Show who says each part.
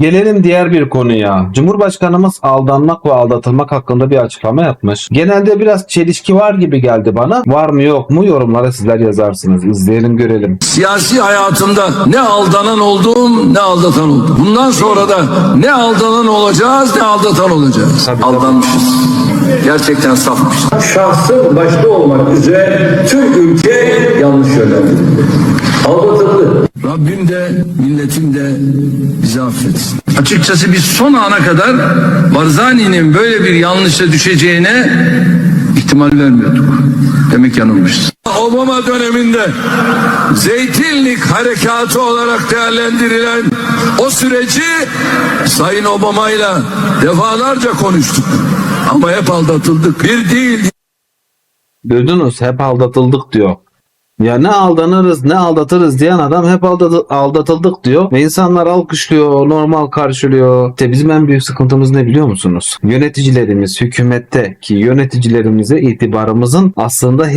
Speaker 1: Gelelim diğer bir konuya. Cumhurbaşkanımız aldanmak ve aldatılmak hakkında bir açıklama yapmış. Genelde biraz çelişki var gibi geldi bana. Var mı yok mu yorumlara sizler yazarsınız. İzleyelim görelim.
Speaker 2: Siyasi hayatımda ne aldanan oldum ne aldatan oldum. Bundan sonra da ne aldanan olacağız ne aldatan olacağız.
Speaker 1: Tabii, tabii.
Speaker 2: Aldanmışız. Gerçekten safmışız.
Speaker 3: şahsım başta olmak üzere tüm ülke yanlış yönlendirildi. Aldatıldı.
Speaker 2: Rabbim de milletim de bizi affetsin. Açıkçası biz son ana kadar Barzani'nin böyle bir yanlışa düşeceğine ihtimal vermiyorduk. Demek yanılmışız. Obama döneminde Zeytinlik harekatı olarak değerlendirilen o süreci Sayın Obama ile defalarca konuştuk. Ama hep aldatıldık. Bir değil,
Speaker 1: Duydunuz hep aldatıldık diyor. Ya ne aldanırız ne aldatırız diyen adam hep aldatı- aldatıldık diyor. Ve insanlar alkışlıyor, normal karşılıyor. İşte bizim en büyük sıkıntımız ne biliyor musunuz? Yöneticilerimiz hükümette ki yöneticilerimize itibarımızın aslında